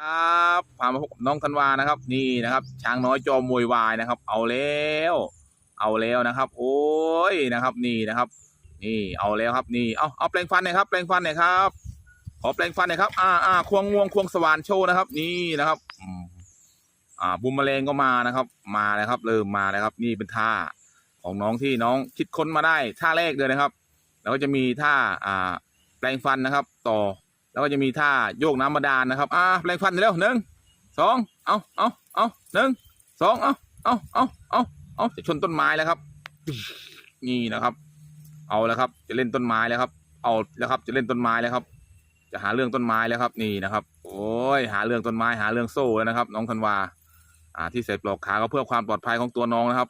ครับพามาพบกับน้องธันวานะครับ นี่นะครับ ช้างน้อยจอมมวยวายนะครับ เอาแล้ว เอาแล้วนะครับ โอ้ยนะครับ นี่นะครับ นี่เอาแล้วครับนี่เอาเอาแปลงฟันหน่อยครับแปลงฟันหน่อยครับขอแปลงฟันหน่อยครับอ่าอ่าควงงวงควงสว่านโชว์นะครับ นี่นะครับอ่าบุมแมลงก็มานะครับ มาแล้วครับ เริ่มมาแล้วครับ นี่เป็นท่าของน้องที่น้องคิดค้นมาได้ท่าแรกเลยนะครับ แล้วก็จะมีท่าอ่าแปลงฟันนะครับ ต่อ แล้วก็จะมีท่าโยกน้ำบาดาลนะครับ อ่าแปลงฟันเร็วหนึ่งสองเอาเอาเอาหนึ่งสองเอาเอาเอาเอาเอาจะชนต้นไม้แล้วครับ นี่นะครับ เอาแล้วครับ จะเล่นต้นไม้แล้วครับ เอาแล้วครับ จะเล่นต้นไม้แล้วครับ จะหาเรื่องต้นไม้แล้วครับ นี่นะครับ โอ้ยหาเรื่องต้นไม้หาเรื่องโซ่แล้วนะครับ น้องธันวา อ่า ที่ใส่ปลอกขาก็เพื่อความปลอดภัยของตัวน้องนะครับ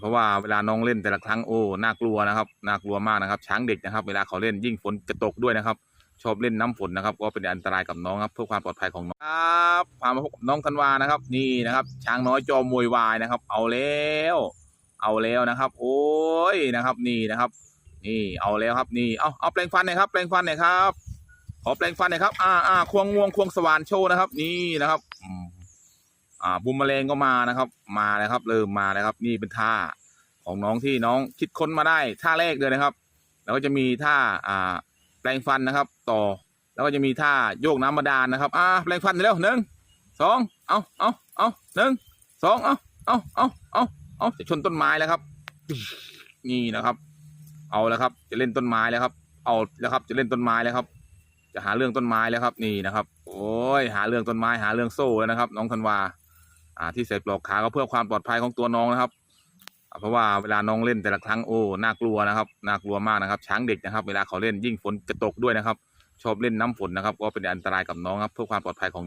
เพราะว่าเวลาน้องเล่นแต่ละครั้งโอ้น่ากลัวนะครับน่ากลัวมากนะครับ ช้างเด็กนะครับ เวลาเขาเล่นยิ่งฝนจะตกด้วยนะครับ ชอบเล่นน้ำฝนนะครับ ก็เป็นอันตรายกับน้องครับเพื่อความปลอดภัยของน้องครับพามาพบกับน้องธันวานะครับ นี่นะครับ ช้างน้อยจอมมวยวายนะครับ เอาแล้ว เอาแล้วนะครับ โอ้ยนะครับ นี่นะครับ นี่เอาแล้วครับนี่เอาเอาแปลงฟันหน่อยครับแปลงฟันหน่อยครับขอแปลงฟันหน่อยครับอ่าอ่าควงงวงควงสว่านโชว์นะครับ นี่นะครับอืมอ่าบุมแมลงก็มานะครับ มาแล้วครับ เริ่มมาแล้วครับ นี่เป็นท่าของน้องที่น้องคิดค้นมาได้ท่าแรกเลยนะครับ แล้วก็จะมีท่าอ่า แปลงฟันนะครับ ต่อ แล้วก็จะมีท่าโยกน้ำบาดาลนะครับ อ่าแปลงฟันเร็วหนึ่งสองเอาเอาเอาหนึ่งสองเอาเอาเอาเอาเอาจะชนต้นไม้แล้วครับ นี่นะครับ เอาแล้วครับ จะเล่นต้นไม้แล้วครับ เอาแล้วครับ จะเล่นต้นไม้แล้วครับ จะหาเรื่องต้นไม้แล้วครับ นี่นะครับ โอ้ยหาเรื่องต้นไม้หาเรื่องโซ่แล้วนะครับ น้องธันวา อ่าที่ใส่ปลอกขาก็เพื่อความปลอดภัยของตัวน้องนะครับ เพราะว่าเวลาน้องเล่นแต่ละครั้งโอ้น่ากลัวนะครับน่ากลัวมากนะครับ ช้างเด็กนะครับ เวลาเขาเล่นยิ่งฝนจะตกด้วยนะครับ ชอบเล่นน้ำฝนนะครับ ก็เป็นอันตรายกับน้องครับเพื่อความปลอดภัยของน้อง